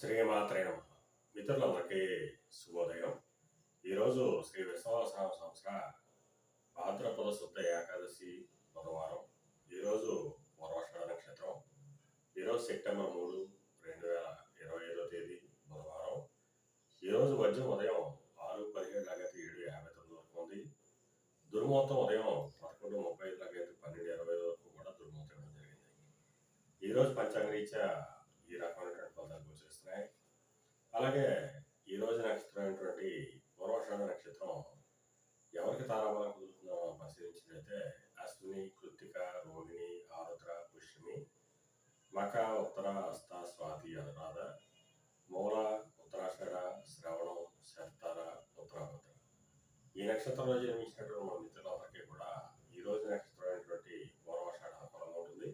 శ్రీమాత్రే మిత్రులందరికీ శుభోదయం. ఈరోజు శ్రీ విశ్వాసరామ సంవత్సర భాద్రపద శుద్ధ ఏకాదశి బుధవారం. ఈరోజు పూర్వాషాఢ నక్షత్రం. ఈరోజు సెప్టెంబర్ మూడు రెండు వేల ఇరవై ఐదో తేదీ బుధవారం. ఈరోజు మధ్యం ఉదయం ఆరు పదిహేడు లాగైతే ఏడు యాభై తొమ్మిది వరకు ఉంది. దుర్ముహూర్తం ఉదయం పదకొండు ముప్పై ఐదు లాగైతే పన్నెండు ఇరవై ఐదు వరకు కూడా దుర్ముహూర్తం జరిగింది. ఈరోజు పంచాంగరీత్యా ఈ రకమైనటువంటి ఫలితాలు గోచరిస్తున్నాయి అలాగే ఈ రోజు నక్షత్రం నక్షత్రం ఎవరికి తారాబలం కుదురుతుందో పరిశీలించినట్లయితే అశ్విని కృత్తిక రోహిణి ఆరుద్ర పుష్యమి మక ఉత్తర అస్త స్వాతి అనురాధ మూల ఉత్తరాషాఢ శ్రవణం శతార ఉత్తరాభద్ర. ఈ నక్షత్రంలో జన్మించినటువంటి మన మిత్రులందరికీ కూడా ఈ రోజు నక్షత్రం అయినటువంటి పూర్వాషాఢ ఉంటుంది.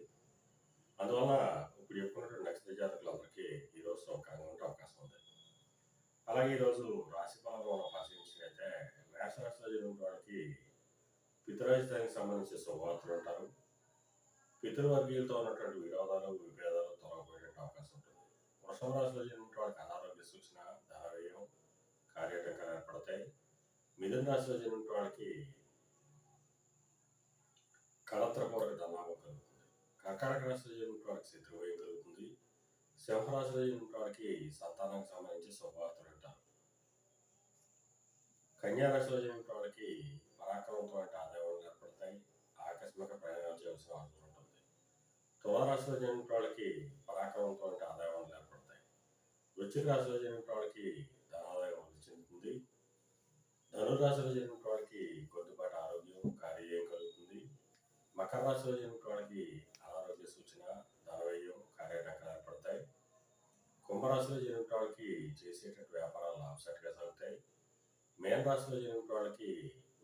అందువల్ల ఇప్పుడు చెప్పుకున్నటువంటి నక్షత్ర జాతకులందరికీ ఈ రోజు సౌకర్యంగా ఉండే అవకాశం ఉంది అలాగే ఈరోజు రాశి ఫలంలో మనం పరిశీలించినట్లయితే మేష రాశిలో జరిగిన పితరాజితానికి సంబంధించిన శుభవార్తలు ఉంటారు. పితృవర్గీయులతో ఉన్నటువంటి విరోధాలు విభేదాలు తొలగిపోయే అవకాశం ఉంటుంది. వృషభ రాశిలో జరిగిన అనారోగ్య సూచన ధనవ్యయం కార్యటంకాలు ఏర్పడతాయి. మిథున రాశిలో జరిగిన వాళ్ళకి కళత్రపూర్వక ధనాభం కలుగుతుంది. కర్కాటక రాశిలో జరిగిన వాళ్ళకి శత్రువయం సింహరాశి వారికి సంతానానికి సంబంధించి శుభవార్తలు అంటారు కన్యా రాశిలో జరిగిన పరాక్రమంతో అంటే ఆదాయాలు ఏర్పడతాయి. ఆకస్మిక ప్రయాణాలు చేయాల్సిన అవసరం ఉంటుంది. తులారాశిలో జరిగిన వాళ్ళకి పరాక్రమంతో అంటే ఆదాయాలు ఏర్పడతాయి. వృశ్చిక రాశిలో జరిగిన వాళ్ళకి ధనాదాయం వృద్ధి చెందుతుంది. ధనురాశిలో జరిగిన వాళ్ళకి కొద్దిపాటి ఆరోగ్యం కార్యం కలుగుతుంది. మకర రాశిలో జరిగిన వాళ్ళకి అనారోగ్య సూచన ధనవ్యయం కార్యటంకాలు ఏర్పడతాయి కుంభరాశిలో జరిగిన వాళ్ళకి చేసేటటువంటి వ్యాపారాలు లాభసాటిగా సాగుతాయి. మేన రాశిలో జరిగిన వాళ్ళకి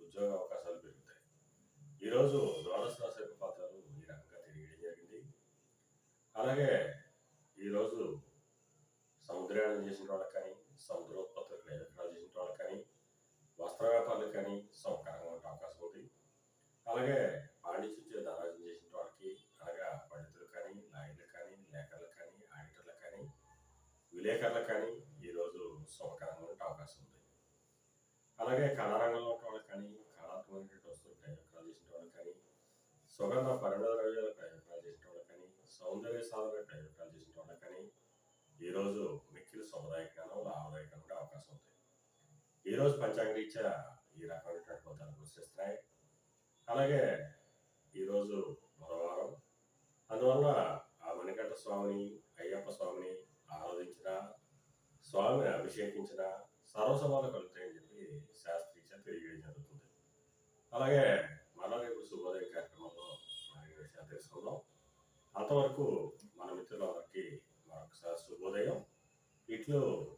ఉద్యోగ అవకాశాలు పెరుగుతాయి. ఈరోజు ద్వాదశ రాశి యొక్క పాత్రలు ఈ రకంగా తెలియడం జరిగింది. అలాగే ఈరోజు సముద్రయానం చేసిన వాళ్ళకి కానీ సముద్రోత్పత్తులకు నియంత్రణలు చేసిన వాళ్ళకి కానీ వస్త్ర వ్యాపారులకు కానీ సౌకర్యంగా ఉండే అవకాశం ఉంది. అలాగే పాండిత్యం ధనార్జన చేసిన వాళ్ళకి అనగా పండితులకు కానీ లాయర్లకు కానీ లేఖర్లకు కానీ ఆడిటర్లకు కానీ విలేకరులకు కానీ ఈరోజు శుభకరంగా ఉండే అవకాశం ఉంది. అలాగే కళారంగంలో ఉన్న వాళ్ళకి కానీ కళాత్మక వస్తువులు ప్రయోజనాలు చేసిన వాళ్ళకి కానీ సుగంధ పరిమళ ద్రవ్యాల ప్రయోజనాలు చేసిన వాళ్ళకి కానీ సౌందర్య సాధన ప్రయోజనాలు చేసిన వాళ్ళకి కానీ ఈరోజు మిక్కిలి శుభదాయకంగా లాభదాయకంగా ఉండే అవకాశం ఉంది. ఈరోజు పంచాంగరీత్యా ఈ రకమైనటువంటి ఫలితాలు గోచరిస్తున్నాయి అలాగే ఈరోజు బుధవారం అందువల్ల ఆ మణికంఠ స్వామిని స్వామిని అభిషేకించిన సర్వసభలు కలుగుతాయని చెప్పి శాస్త్రీయ తెలియజేయడం జరుగుతుంది. అలాగే మన రేపు శుభోదయం కార్యక్రమంలో మరిన్ని విషయాలు తెలుసుకుందాం. అంతవరకు మన మిత్రులందరికీ మరొకసారి శుభోదయం. ఇట్లు